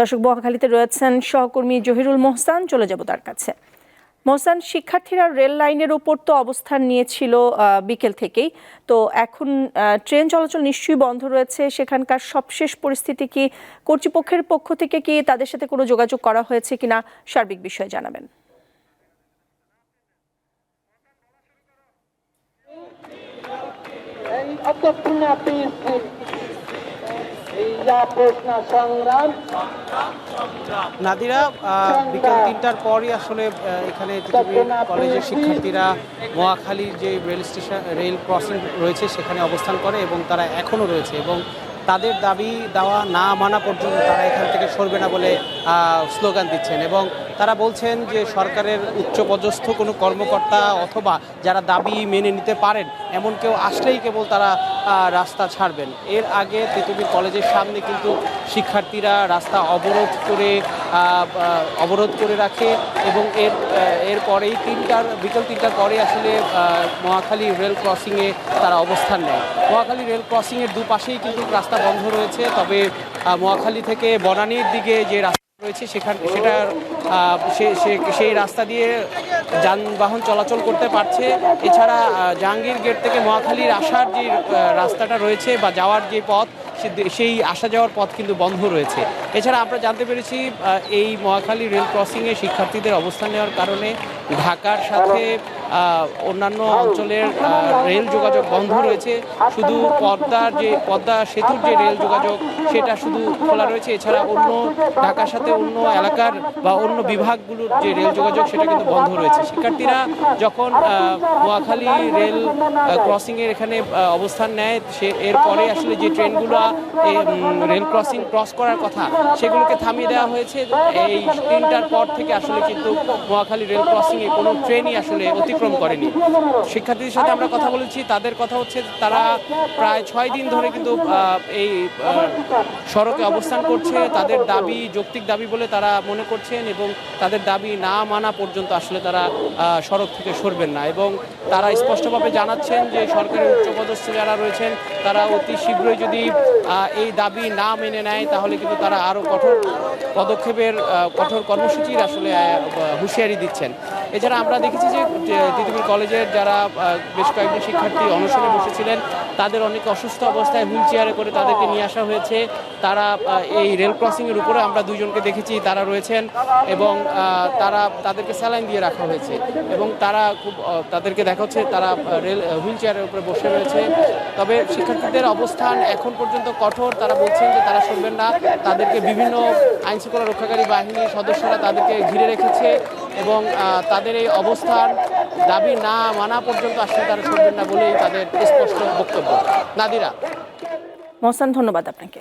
দর্শক বোয়াখালীতে রয়েছেন সহকর্মী জহিরুল মোহসান, চলে যাব তার কাছে। মোহসান, শিক্ষার্থীরা রেল লাইনের উপর তো অবস্থান নিয়েছিল বিকেল থেকেই। তো এখন ট্রেন চলাচল নিশ্চয়ই বন্ধ রয়েছে, সেখানকার সবশেষ পরিস্থিতি কি কর্তৃপক্ষের পক্ষ থেকে কি তাদের সাথে কোনো যোগাযোগ করা হয়েছে কিনা সার্বিক বিষয়ে জানাবেন। এই অধ্যক্ষিণা পিএসসি এই যা প্রশ্ন সংগ্রাম নাদিরা বিকেল তিনটার পরই আসলে এখানে কলেজের শিক্ষার্থীরা মহাখালীর যে রেল স্টেশন রেল ক্রসিং রয়েছে সেখানে অবস্থান করে এবং তারা এখনও রয়েছে এবং তাদের দাবি দেওয়া না মানা পর্যন্ত তারা এখান থেকে সরবে না বলে স্লোগান দিচ্ছেন এবং তারা বলছেন যে সরকারের উচ্চপদস্থ কোনো কর্মকর্তা অথবা যারা দাবি মেনে নিতে পারেন, এমন কেউ আসলেই কেবল তারা রাস্তা ছাড়বেন। এর আগে তিতুমির কলেজের সামনে কিন্তু শিক্ষার্থীরা রাস্তা অবরোধ করে অবরোধ করে রাখে এবং এর এরপরেই তিনটার, বিকেল তিনটার পরে আসলে মহাখালী রেল ক্রসিংয়ে তারা অবস্থান নেয়। মহাখালী রেল ক্রসিংয়ের দুপাশেই কিন্তু রাস্তা বন্ধ রয়েছে, তবে মহাখালী থেকে বনানীর দিকে যে রাস্তা রয়েছে সেখান সেটার সেই রাস্তা দিয়ে যানবাহন চলাচল করতে পারছে। এছাড়া জাহাঙ্গীর গেট থেকে মহাখালীর আসার যে রাস্তাটা রয়েছে বা যাওয়ার যে পথ সেই আসা যাওয়ার পথ কিন্তু বন্ধ রয়েছে। এছাড়া আমরা জানতে পেরেছি এই মহাখালী রেল ক্রসিংয়ে শিক্ষার্থীদের অবস্থান নেওয়ার কারণে ঢাকার সাথে অন্যান্য অঞ্চলের রেল যোগাযোগ বন্ধ রয়েছে। শুধু পদ্মার যে পদ্মা সেতুর যে রেল যোগাযোগ, সেটা শুধু খোলা রয়েছে। এছাড়া অন্য ঢাকার সাথে অন্য এলাকার বা অন্য বিভাগগুলোর যে রেল যোগাযোগ, সেটা কিন্তু বন্ধ রয়েছে। শিক্ষার্থীরা যখন নোয়াখালী রেল ক্রসিংয়ের এখানে অবস্থান নেয়, সে এরপরে আসলে যে ট্রেনগুলো রেল ক্রসিং ক্রস করার কথা, সেগুলোকে থামিয়ে দেওয়া হয়েছে। এই তিনটার পর থেকে আসলে কিন্তু নোয়াখালী রেল ক্রসিংয়ে কোনো ট্রেনই আসলে অতিক্রম করেনি। শিক্ষার্থীদের সাথে আমরা কথা বলেছি, তাদের কথা হচ্ছে তারা প্রায় ছয় দিন ধরে কিন্তু এই সড়কে অবস্থান করছে, তাদের দাবি, যৌক্তিক দাবি বলে তারা মনে করছেন এবং তাদের দাবি না মানা পর্যন্ত আসলে তারা সড়ক থেকে সরবেন না এবং তারা স্পষ্টভাবে জানাচ্ছেন যে সরকারের উচ্চপদস্থ যারা রয়েছেন, তারা অতি শীঘ্রই যদি এই দাবি না মেনে নেয়, তাহলে কিন্তু তারা আরও কঠোর পদক্ষেপের কঠোর কর্মসূচির আসলে হুঁশিয়ারি দিচ্ছেন। এছাড়া আমরা দেখেছি যে তিতুমির কলেজের যারা বেশ কয়েকজন শিক্ষার্থী অনশনে বসেছিলেন, তাদের অনেক অসুস্থ অবস্থায় হুইল চেয়ারে করে তাদেরকে নিয়ে আসা হয়েছে। তারা এই রেল ক্রসিংয়ের উপরে আমরা দুজনকে দেখেছি, তারা রয়েছেন এবং তারা তাদেরকে স্যালাইন দিয়ে রাখা হয়েছে এবং তারা খুব তাদেরকে দেখা হচ্ছে তারা রেল, হুইল চেয়ারের উপরে বসে রয়েছে। তবে শিক্ষার্থীদের অবস্থান এখন পর্যন্ত কঠোর, তারা বলছেন যে তারা শুনবেন না। তাদেরকে বিভিন্ন আইনশৃঙ্খলা রক্ষাকারী বাহিনীর সদস্যরা তাদেরকে ঘিরে রেখেছে। এবং তাদের এই অবস্থার দাবি না মানা পর্যন্ত আসলে তারা শুনবেন না বলেই তাদের স্পষ্ট বক্তব্য। নাদিরা। মহসান, ধন্যবাদ আপনাকে।